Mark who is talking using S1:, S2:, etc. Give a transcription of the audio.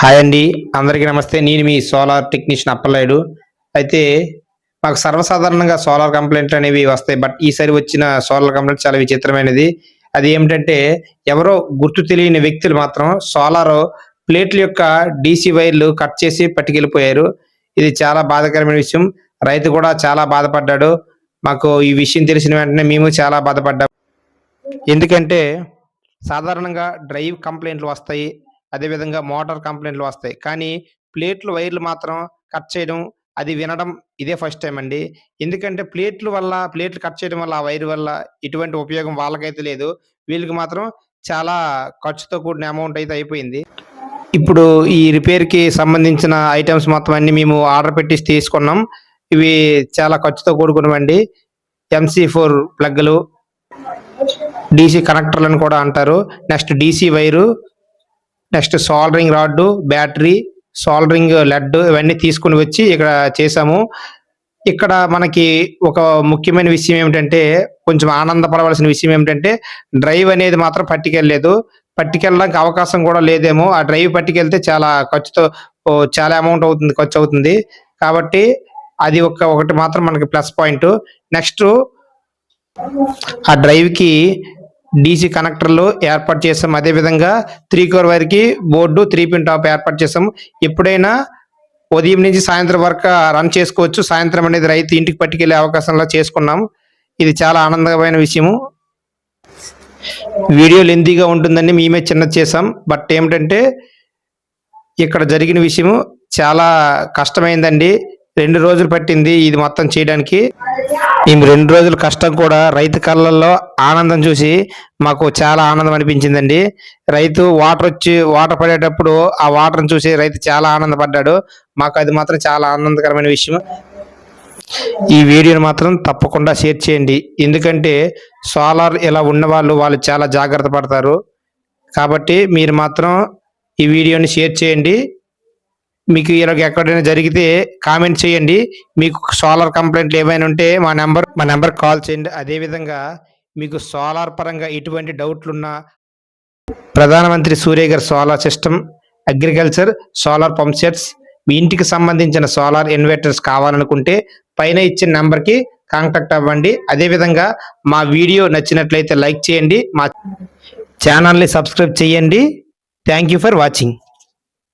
S1: Hi అండి. అందరికీ నమస్తే. నేను మీ సోలార్ టెక్నీషియన్ అప్పలాయుడు అయితే మాకు సర్వసాధారణంగా సోలార్ కంప్లైంట్లు అనేవి వస్తాయి. బట్ ఈసారి వచ్చిన సోలార్ కంప్లైంట్ చాలా విచిత్రమైనది. అది ఏమిటంటే ఎవరో గుర్తు తెలియని వ్యక్తులు మాత్రం సోలార్ ప్లేట్ల యొక్క డీసీ వైర్లు కట్ చేసి పట్టుకెళ్ళిపోయారు. ఇది చాలా బాధాకరమైన విషయం. రైతు కూడా చాలా బాధపడ్డాడు. మాకు ఈ విషయం తెలిసిన వెంటనే మేము చాలా బాధపడ్డాం. ఎందుకంటే సాధారణంగా డ్రైవ్ కంప్లైంట్లు వస్తాయి. అదేవిధంగా మోటార్ కంప్లైంట్లు వస్తాయి. కానీ ప్లేట్లు వైర్లు మాత్రం కట్ చేయడం అది వినడం ఇదే ఫస్ట్ టైం అండి. ఎందుకంటే ప్లేట్లు వల్ల ప్లేట్లు కట్ చేయడం వల్ల ఆ వైర్ వల్ల ఎటువంటి ఉపయోగం వాళ్ళకైతే లేదు. వీళ్ళకి మాత్రం చాలా ఖర్చుతో కూడిన అమౌంట్ అయితే అయిపోయింది. ఇప్పుడు ఈ రిపేర్కి సంబంధించిన ఐటమ్స్ మొత్తం అన్ని మేము ఆర్డర్ పెట్టి తీసుకున్నాం. ఇవి చాలా ఖర్చుతో కూడుకున్నవండి. ఎంసీ ఫోర్ ప్లగ్లు డీసీ కనెక్టర్లను కూడా అంటారు. Next DC wire next soldering rod battery soldering lead ఇవన్నీ తీసుకుని వచ్చి ఇక్కడ చేసాము ఇక్కడ మనకి ఒక ముఖ్యమైన విషయం ఏమిటంటే కొంచెం ఆనందపడవలసిన విషయం ఏమిటంటే డ్రైవ్ అనేది మాత్రం పట్టుకెళ్ళలేదు. పట్టుకెళ్ళడానికి అవకాశం కూడా లేదేమో. ఆ డ్రైవ్ పట్టుకెళ్తే చాలా ఖర్చుతో చాలా అమౌంట్ అవుతుంది ఖర్చు అవుతుంది. కాబట్టి అది ఒక ఒకటి మాత్రం మనకి ప్లస్ పాయింట్ నెక్స్ట్ ఆ డ్రైవ్కి డీసీ కనెక్టర్లు ఏర్పాటు చేసాం. అదే విధంగా త్రీ కోర్ వరకు బోర్డు త్రీ పిన్ టాప్ ఏర్పాటు చేసాం. ఎప్పుడైనా ఉదయం నుంచి సాయంత్రం వరకు రన్ చేసుకోవచ్చు. సాయంత్రం అనేది రైతు ఇంటికి పట్టుకెళ్ళే అవకాశంలో చేసుకున్నాం. ఇది చాలా ఆనందమైన విషయము. వీడియో లెంతీగా ఉంటుందని మేమే చిన్నది చేసాం. బట్ ఏమిటంటే ఇక్కడ జరిగిన విషయము చాలా కష్టమైందండి. రెండు రోజులు పట్టింది ఇది మొత్తం చేయడానికి. ఈ రెండు రోజుల కష్టం కూడా రైతు కళ్ళల్లో ఆనందం చూసి మాకు చాలా ఆనందం అనిపించిందండి. రైతు వాటర్ వచ్చి వాటర్ పడేటప్పుడు ఆ వాటర్ని చూసి రైతు చాలా ఆనందపడ్డాడు. మాకు అది మాత్రం చాలా ఆనందకరమైన విషయం. ఈ వీడియోని మాత్రం తప్పకుండా షేర్ చేయండి. ఎందుకంటే సోలార్ ఇలా ఉన్న వాళ్ళు వాళ్ళు చాలా జాగ్రత్త పడతారు. కాబట్టి మీరు మాత్రం ఈ వీడియోని షేర్ చేయండి. మీకు ఇలాగ ఎక్కడైనా జరిగితే కామెంట్ చేయండి. మీకు సోలార్ కంప్లైంట్లు ఏమైనా ఉంటే మా నెంబర్ మా నెంబర్ కాల్ చేయండి. అదేవిధంగా మీకు సోలార్ పరంగా ఎటువంటి డౌట్లు ఉన్నా ప్రధానమంత్రి సూర్య గారి solar system agriculture solar pump sets మీ ఇంటికి సంబంధించిన సోలార్ ఇన్వర్టర్స్ కావాలనుకుంటే పైన ఇచ్చిన నెంబర్కి కాంటాక్ట్ అవ్వండి. అదేవిధంగా మా వీడియో నచ్చినట్లయితే లైక్ చేయండి. మా ఛానల్ని సబ్స్క్రైబ్ చేయండి. Thank you for watching